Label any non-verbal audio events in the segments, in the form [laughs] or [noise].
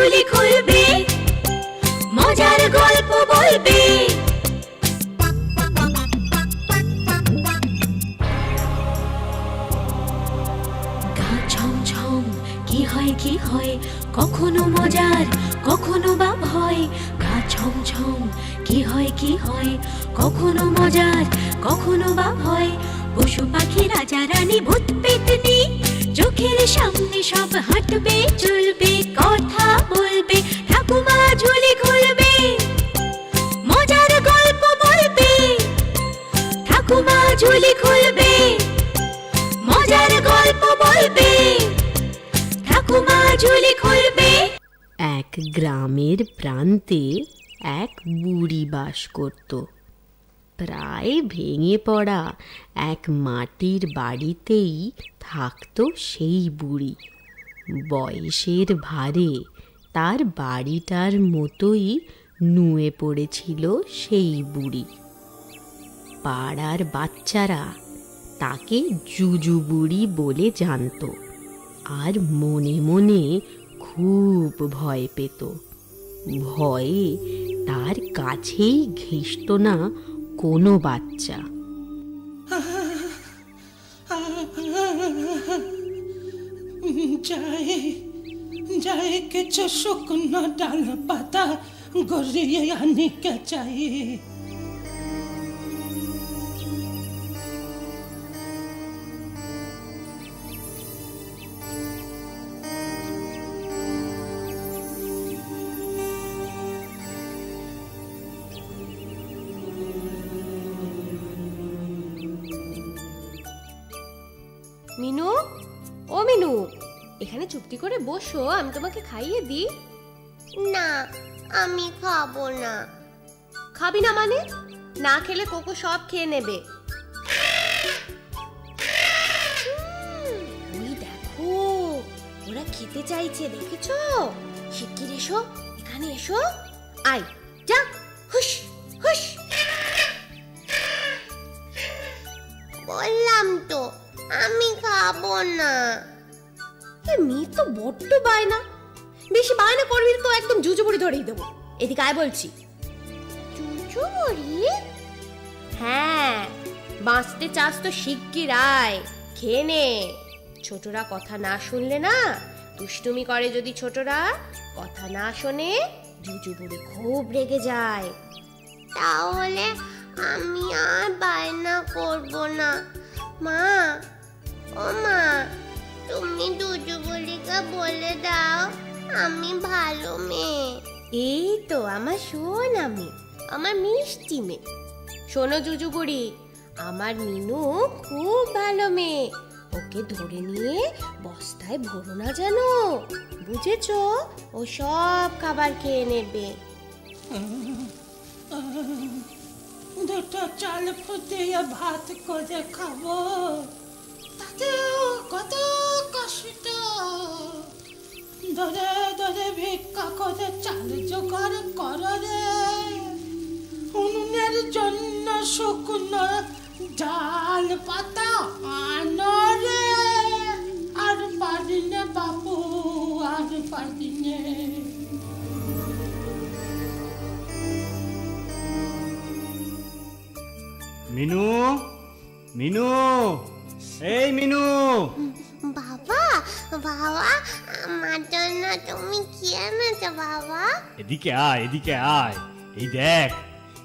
ঝুলি খুলবে, মজার গল্প বলবে। কি হয় কি হয়, কখনো মজার, কখনো বা ভয়। গা ছমছম কি হয় কি হয়, কখনো মজার, কখনো বা ভয়। পশু পাখি রাজা রানী ভূত পেতনি, চোখের সামনে সব এক বুড়ি বাস করত। প্রায় ভেঙে পড়া এক মাটির বাড়িতেই থাকতো সেই বুড়ি। বয়সের ভারে তার বাড়িটার মতোই নুয়ে পড়েছিল সেই বুড়ি। পাড়ার বাচ্চারা তাকে জুজু বুড়ি বলে জানতো আর মনে মনে খুব ভয় পেত। ভয়ে তার কাছেই ঘেষত না কোনো বাচ্চা। যায় যায় কিছু শুকনো ডাল পাতা গড়িয়ে আনিকে চাই। চুপটি করে বসো আমি তোমাকে খাইয়ে দিই। না আমি খাব না। খাবি না মানে? না খেলে কোকো সব খেয়ে নেবে। ওই দেখো ওরা খেতে চাইছে দেখেছ? শিগগির এসো এখানে এসো। আয় যা হুশ হুশ। বললাম তো আমি খাব না। এ মেয়ে তো বড্ড বায়না। বেশি বায়না করবি তো একদম জুজু বুড়ি ধরেই দেবো। এদিকে আয় বলছি। চুচু বড়ি হ্যাঁ বাঁচতে চাস তো শিগগির আয় খেয়ে নে। ছোটরা কথা না শুনলে না দুষ্টুমি করে যদি ছোটরা কথা না শোনে জুজু বুড়ি খুব রেগে যায়। তাহলে আমি আর বায়না করব না। মা ও মা তুমি দুজু বলিকে বলে দাও আমি ভালো মেয়ে। এই তো আমার শোন আমি আমার মিষ্টি মেয়ে। শোনো জুজু বুড়ি আমার মিনু খুব ভালো মেয়ে। ওকে ধরে নিয়ে বস্তায় ভরো না যেন। বুঝেছ? ও সব খাবার খেয়ে নেবে। দুটো চাল ফুটিয়ে ভাত করে খাব। কত কষ্ট ধরে ধরে ভিক্ষা করে চাল জোগাড় করো উনুনের জন্য শুকনো ডাল পাতা আনো রে আর পারি নে বাবু আর পারি নে মিনু মিনু। এই মিনু। বাবা বাবা আমার জন্য তুমি কি এনেছো বাবা? এদিকে আয় এদিকে আয়। এই দেখ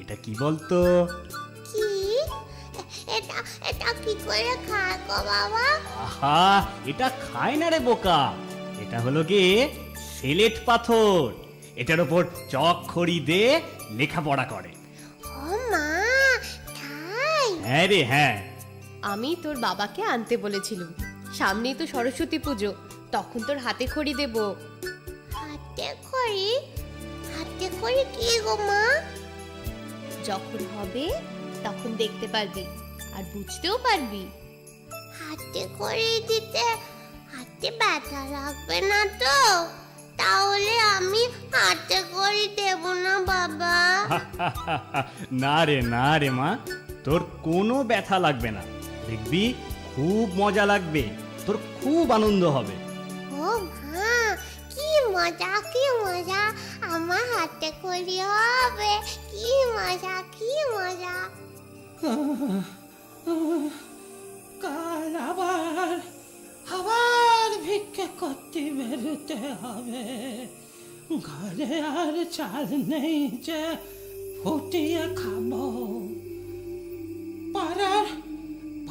এটা কি বলতো? কি? এটা এটা কি করে খায় গো বাবা? আহা এটা খায় না রে বোকা। এটা হলো কি সিলেট পাথর। এটার ওপর চক খড়ি দে লেখাপড়া করে। ও মা তাই? হ্যাঁ রে হ্যাঁ। আমি তোর বাবাকে আনতে বলেছিলাম। সামনেই তো সরস্বতী পুজো তখন তোর হাতে খড়ি দেব। হাতে খড়ি? হাতে খড়ি কি গো মা? যখন হবে তখন দেখতে পারবি আর বুঝতেও পারবি। হাতে খড়ি দিতে হাতে ব্যথা লাগবে না তো? তাহলে আমি হাতে খড়ি দেব না বাবা। [laughs] না রে না রে মা তোর কোনো ব্যথা লাগবে না। দেখবি খুব মজা লাগবে। তোর খুব আনন্দ হবে। ও মা কি মজা কি মজা। আমার হাতে করি হবে। কি মজা কি মজা। কাল আবার আবার ভিক্ষে করতে বেরোতে হবে। ঘরে আর চাল নেই যে ফুটিয়ে খাব।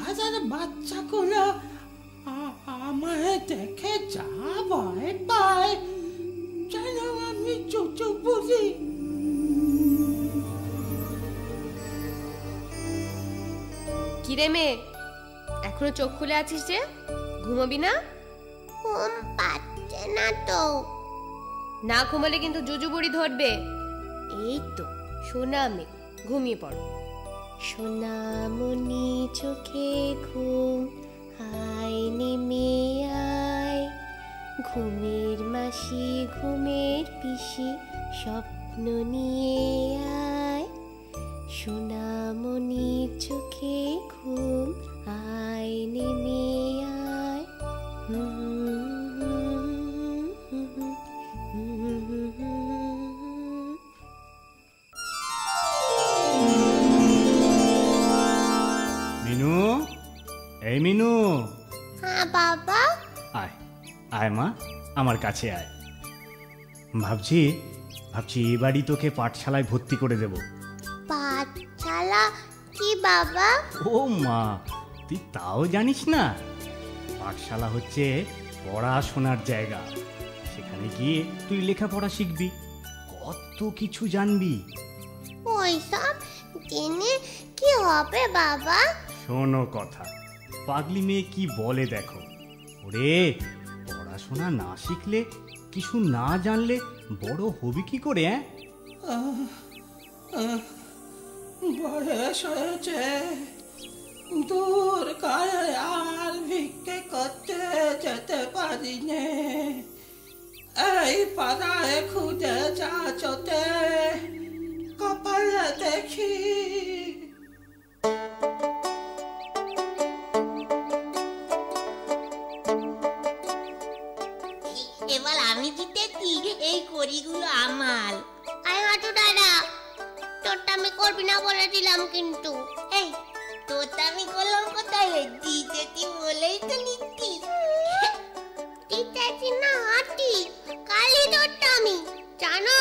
বাজার বাচ্চাগুলো আ- আমায় দেখে যা ভয় পায়। যেন আমি চুচু বুঝি। কিরে মেয়ে এখনও চোখ খুলে আছিস যে? ঘুমাবি না? ঘুম পাচ্ছে না তো। না ঘুমালে কিন্তু জুজু বুড়ি ধরবে। এই তো সোনা মেয়ে ঘুমিয়ে পড়ো। সোনামণি চোখে ঘুম, হায় নেমে আয় ঘুমের মাসি, ঘুমের পিসি, স্বপ্ন নিয়ে আয়। সোনামণি চোখে ঘুম আয় নেমে আয় মিনু আয় মা আমার কাছে আয়। ভাবছি ভাবছি এবারই তোকে পাঠশালায় ভর্তি করে দেব। পাঠশালা? কি বাবা? ও মা তুই তাও জানিস না? পাঠশালা হচ্ছে পড়াশোনার জায়গা। সেখানে গিয়ে তুই লেখাপড়া শিখবি কত কিছু জানবি। ওইসব জেনে কি হবে বাবা? শোনো কথা পাগলি মেয়ে কি বলে দেখো? ওরে পড়াশোনা না শিখলে, কিছু না জানলে বড় হবি কি করে হ্যাঁ বয়স হয়েছে দূর কালে আর ভিক্ষে করতে যেতে পারি নে। এই পাড়ায় খুঁজে যাচতে কপালে দেখি এই কড়িগুলো আমার। আয় হাঁটু দাদা, তোরটা আমি করবি না বলে দিলাম কিন্তু। এই, তোরটা আমি করলাম কোথায় জিতেছি বলেই তো নিচ্ছি। দিতেছি না হাঁটি কালি তোরটা আমি। জানো,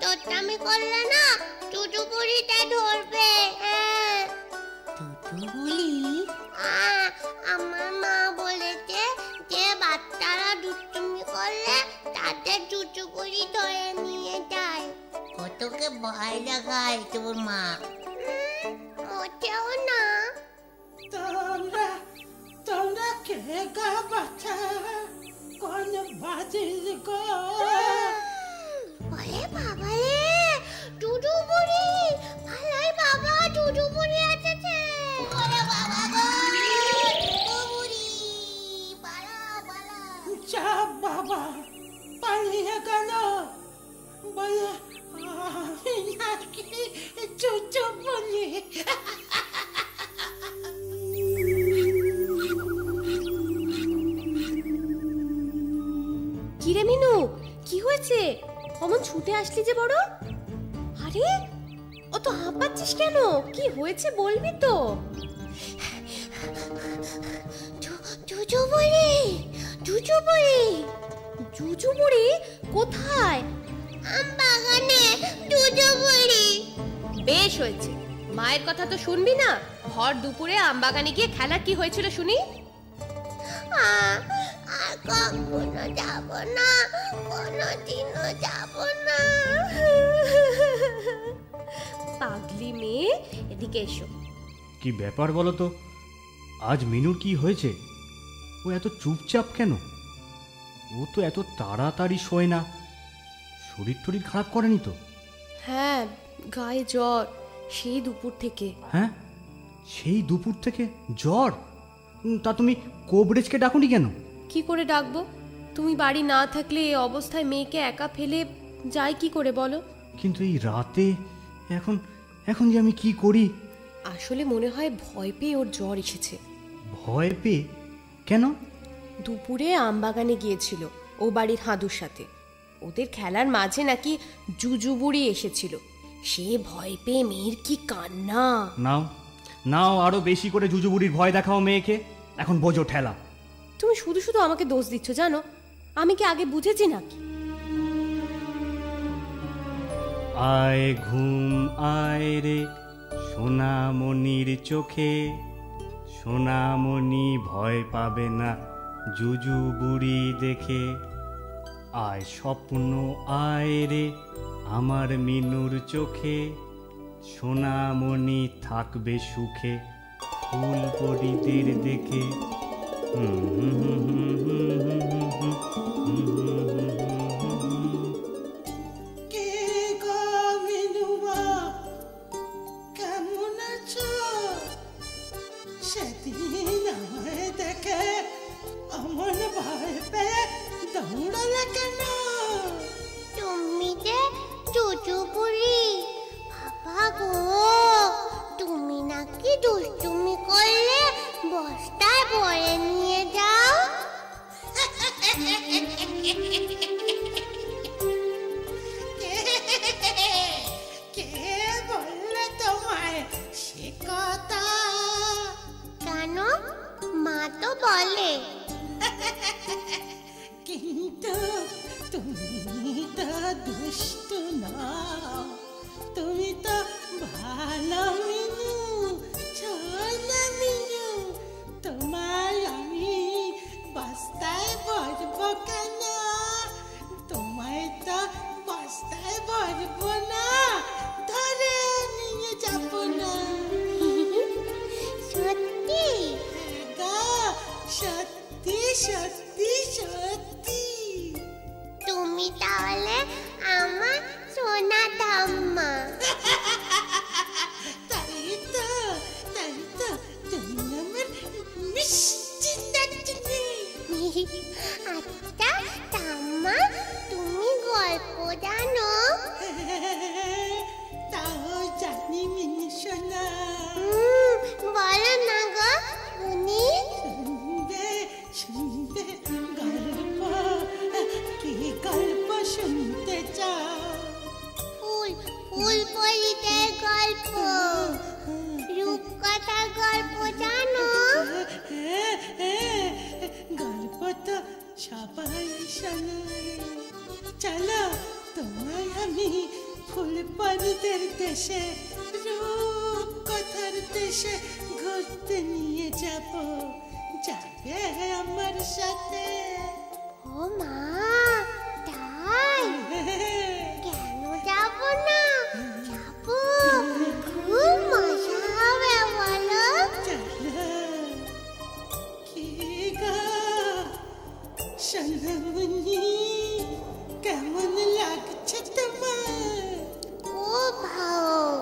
তোরটা আমি করলে go. আসলি আরে ও তো হাঁপাচ্ছিস কেন? কি হয়েছে বলবি তো? জুজু কোথায়? আম বাগানে বুড়ি বেশ হয়েছে। মায়ের কথা তো শুনবি না? ভর দুপুরে আমবাগানে গিয়ে খেলা কি হয়েছিল শুনি? আ- আর কখনো যাব না কোনোদিনও যাব না। পাগলি মেয়ে এদিকে এসো। কি ব্যাপার বলো তো? আজ মিনুর কি হয়েছে? ও এত চুপচাপ কেন? ও তো এত তাড়াতাড়ি শোয় না। শরীর টরীর খারাপ করেনি তো? হ্যাঁ গায়ে জ্বর সেই দুপুর থেকে। হ্যাঁ? সেই দুপুর থেকে জ্বর? উম, তা তুমি কোবরেজকে ডাকুনি কেন? কি করে ডাকবো? তুমি বাড়ি না থাকলে এই অবস্থায় মেয়েকে একা ফেলে যাই কি করে বলো? কিন্তু এই রাতে এখন এখন যে আমি কি করি? আসলে মনে হয় ভয় পেয়ে ওর জ্বর এসেছে। ভয় পেয়ে? কেন? দুপুরে আমবাগানে গিয়েছিল ও বাড়ির হাঁদুর সাথে। ওদের খেলার মাঝে নাকি জুজুবুড়ি এসেছিল। সে ভয় পেয়ে মেয়ের কি কান্না? নাও নাও আরও বেশি করে জুজুবুড়ির ভয় দেখাও মেয়েকে। এখন বোঝো ঠেলা। তুমি শুধু শুধু আমাকে দোষ দিচ্ছ, জানো? আমি কি আগে বুঝেছি নাকি? আয় ঘুম, আয় রে সোনামণির চোখে। সোনামণি ভয় পাবে না জুজু বুড়ি দেখে। আয় স্বপ্ন, আয় রে আমার মিনুর চোখে। সোনামণি থাকবে সুখে ফুল পরিদের দেখে। Mm-hmm. চলো, তোমায় আমি ফুল পরিদের দেশে, রূপ কথার দেশে ঘুরতে নিয়ে যাব। যাবে আমার সাথে। ও মা। चलवली कमन लागछत माँ ओ भाव।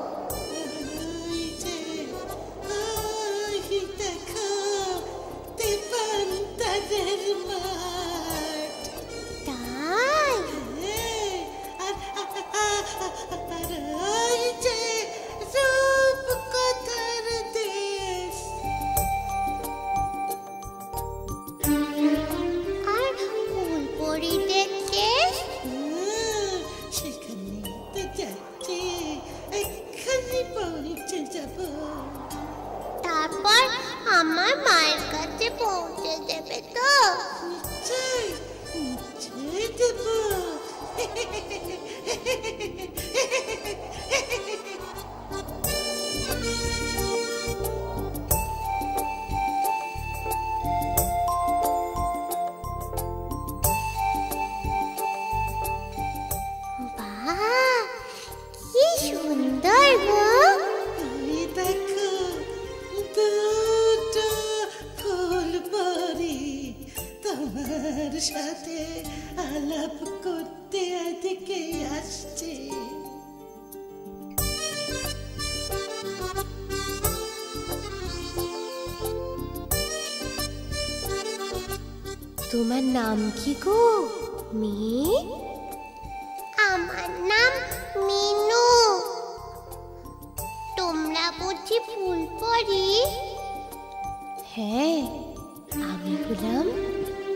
সেখানে তো যাচ্ছি এক্ষুনি পৌঁছে যাব। তারপর আমার মায়ের কাছে পৌঁছে দেবে তো? নিশ্চয় নিশ্চয় দেব [laughs] নাম কি গো? মেয়ে আমার নাম মিনু। তোমরা বুঝি ফুল পরি হ্যাঁ আমি হলাম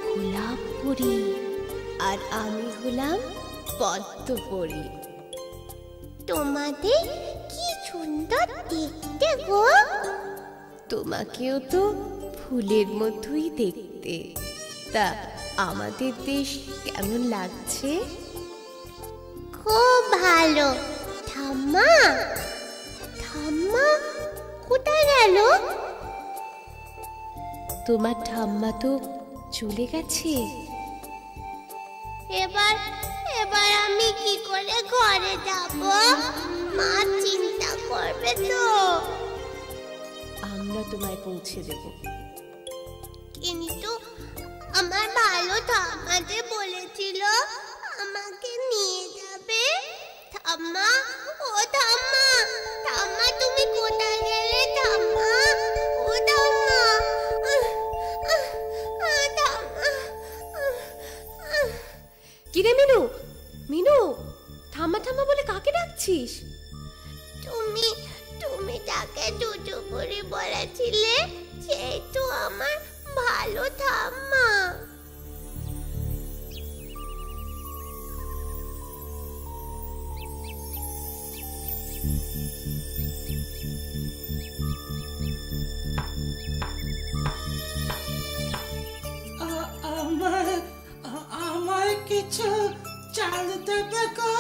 গোলাপ পরি আর আমি হলাম পদ্ম পড়ি তোমাদের কি সুন্দর দেখতে গো? তোমাকেও তো ফুলের মতোই দেখতে। তা আমাদের দেশ কেমন লাগছে? খুব ভালো। ঠাম্মা ঠাম্মা কোথায় গেল? তোমার ঠাম্মা তো চলে গেছে। এবার এবার আমি কি করে ঘরে যাব? মা চিন্তা করবে তো। আমরা তোমায় পৌঁছে দেব। ভালো ঠাম্মা বলেছিল আমাকে নিয়ে যাবে। ঠাম্মা ও ঠাম্মা ঠাম্মা তুমি কোথায় গেলে ঠাম্মা? ও ঠাম্মা। কিরে মিনু? মিনু ঠাম্মা ঠাম্মা বলে কাকে ডাকছিস? তুমি তুমি তাকে দুটো করে বলেছিলে সেই তো আমার ভালো ঠাম্মা। আমার আমার কিছু চাল দেবে গো।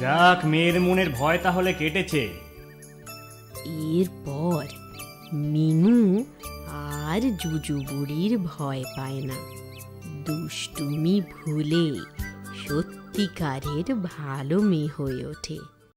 যাক, মেয়ের মনের ভয় তাহলে কেটেছে। এরপর মিনু আর জুজু বুড়ির ভয় পায় না। দুষ্টুমি ভুলে সত্যিকারের ভালো মেয়ে হয়ে ওঠে।